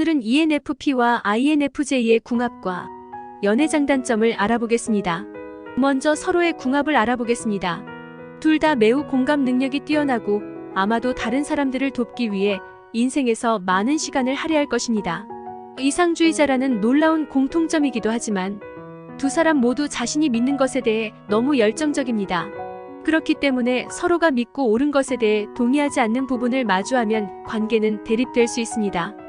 오늘은 ENFP와 INFJ의 궁합과 연애 장단점을 알아보겠습니다. 먼저 서로의 궁합을 알아보겠습니다. 둘 다 매우 공감 능력이 뛰어나고 아마도 다른 사람들을 돕기 위해 인생에서 많은 시간을 할애할 것입니다. 이상주의자라는 놀라운 공통점이기도 하지만 두 사람 모두 자신이 믿는 것에 대해 너무 열정적입니다. 그렇기 때문에 서로가 믿고 옳은 것에 대해 동의하지 않는 부분을 마주하면 관계는 대립될 수 있습니다.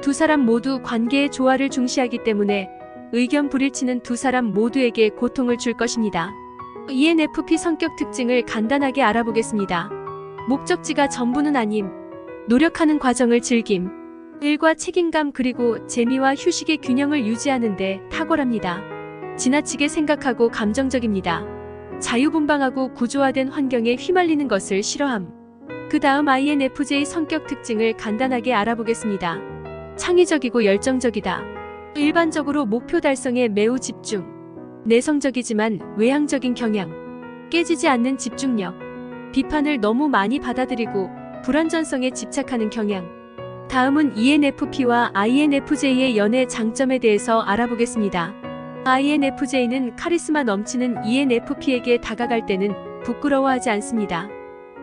두 사람 모두 관계의 조화를 중시하기 때문에 의견 불일치는 두 사람 모두에게 고통을 줄 것입니다. ENFP 성격 특징을 간단하게 알아보겠습니다. 목적지가 전부는 아님, 노력하는 과정을 즐김, 일과 책임감 그리고 재미와 휴식의 균형을 유지하는데 탁월합니다. 지나치게 생각하고 감정적입니다. 자유분방하고 구조화된 환경에 휘말리는 것을 싫어함. 그 다음 INFJ 성격 특징을 간단하게 알아보겠습니다. 창의적이고 열정적이다. 일반적으로 목표 달성에 매우 집중. 내성적이지만 외향적인 경향. 깨지지 않는 집중력. 비판을 너무 많이 받아들이고 불완전성에 집착하는 경향. 다음은 ENFP와 INFJ의 연애 장점에 대해서 알아보겠습니다. INFJ는 카리스마 넘치는 ENFP에게 다가갈 때는 부끄러워하지 않습니다.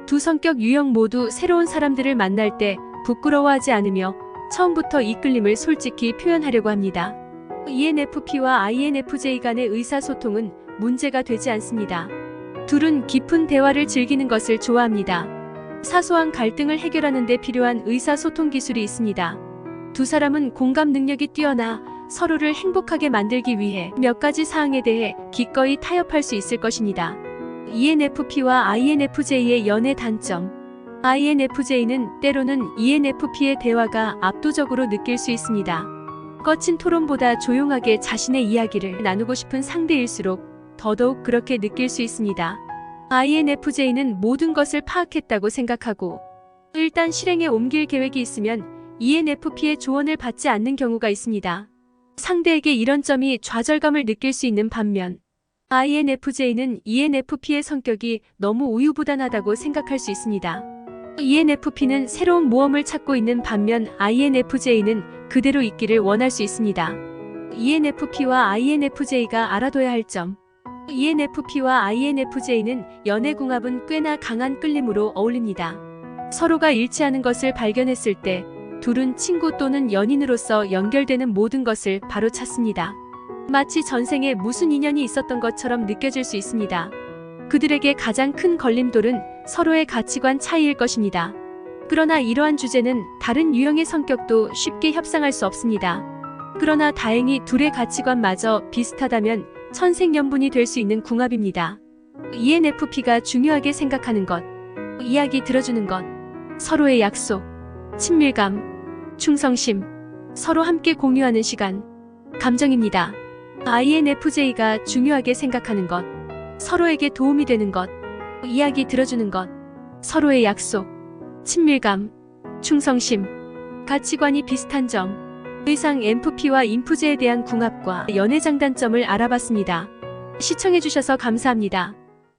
두 성격 유형 모두 새로운 사람들을 만날 때 부끄러워하지 않으며 처음부터 이끌림을 솔직히 표현하려고 합니다. ENFP와 INFJ 간의 의사소통은 문제가 되지 않습니다. 둘은 깊은 대화를 즐기는 것을 좋아합니다. 사소한 갈등을 해결하는 데 필요한 의사소통 기술이 있습니다. 두 사람은 공감 능력이 뛰어나 서로를 행복하게 만들기 위해 몇 가지 사항에 대해 기꺼이 타협할 수 있을 것입니다. ENFP와 INFJ의 연애 단점. INFJ는 때로는 ENFP의 대화가 압도적으로 느낄 수 있습니다. 거친 토론보다 조용하게 자신의 이야기를 나누고 싶은 상대일수록 더더욱 그렇게 느낄 수 있습니다. INFJ는 모든 것을 파악했다고 생각하고 일단 실행에 옮길 계획이 있으면 ENFP의 조언을 받지 않는 경우가 있습니다. 상대에게 이런 점이 좌절감을 느낄 수 있는 반면 INFJ는 ENFP의 성격이 너무 우유부단하다고 생각할 수 있습니다. ENFP는 새로운 모험을 찾고 있는 반면 INFJ는 그대로 있기를 원할 수 있습니다. ENFP와 INFJ가 알아둬야 할 점. ENFP와 INFJ는 연애궁합은 꽤나 강한 끌림으로 어울립니다. 서로가 일치하는 것을 발견했을 때 둘은 친구 또는 연인으로서 연결되는 모든 것을 바로 찾습니다. 마치 전생에 무슨 인연이 있었던 것처럼 느껴질 수 있습니다. 그들에게 가장 큰 걸림돌은 서로의 가치관 차이일 것입니다. 그러나 이러한 주제는 다른 유형의 성격도 쉽게 협상할 수 없습니다. 그러나 다행히 둘의 가치관마저 비슷하다면 천생연분이 될 수 있는 궁합입니다. ENFP가 중요하게 생각하는 것, 이야기 들어주는 것, 서로의 약속, 친밀감, 충성심, 서로 함께 공유하는 시간, 감정입니다. INFJ가 중요하게 생각하는 것, 서로에게 도움이 되는 것, 이야기 들어주는 것, 서로의 약속, 친밀감, 충성심, 가치관이 비슷한 점, 의상 MFP와 인프제에 대한 궁합과 연애 장단점을 알아봤습니다. 시청해주셔서 감사합니다.